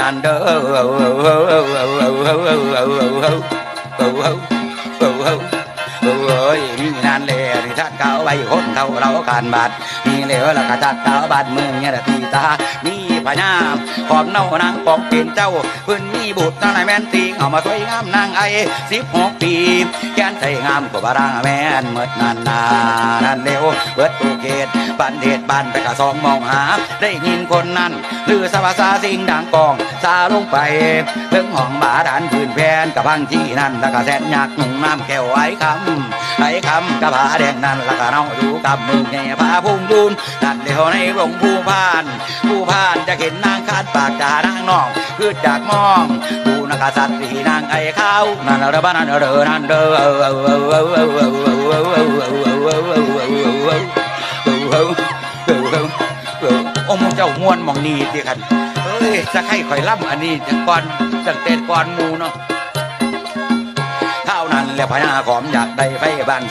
นั่นเด้อโอ้ยมีนั่นเลยที่ท่านเก่าไว้คนเขาเราการบาดมีเหลวแล้วก็ทัดเก่าบาดเมืองเนี่ยตีตามีพญาขอบเน่านางปองเป็นเจ้าเพิ่นมีบุตรนายแม่นติงเอามาสวยงามนางไอสิบหกปี งามกว่าบารางแม่นเมื่อนานนานั่นเร็วเบิดตูเกตบ้านเดชบ้านไปกะสองมองหา ได้ยินคนนั้นลือสวาสาสิ่งดังกองซาลงไปถึงห้องบาดานพื้นแผ่นกับพังที่นั่นแล้วก็แสนยากหนุ่งน้ำแก้วไอ้คำไอ้คำกับผาแดงนั่นแล้วก็เนาอยู่กับมือแง่ผาพุ่งยูนนั่นเดียวในหลวงผู้พาน ผู้พานจะเห็นนางคาดปากจานางน้องคือจากมอง นักสัตว์ที่นางไอ้ข้าวนันเด้อบ้านันเด้อนั่นเดอโอ้มเจ้ามวนมองนีติกันเอ้ยจะให้ข่อยล่ำอันนี้จะก่อนจังเตนก่อนมูเนาะเท่านั้นแล้วพญาขอมอยากได้ไฟบ้าน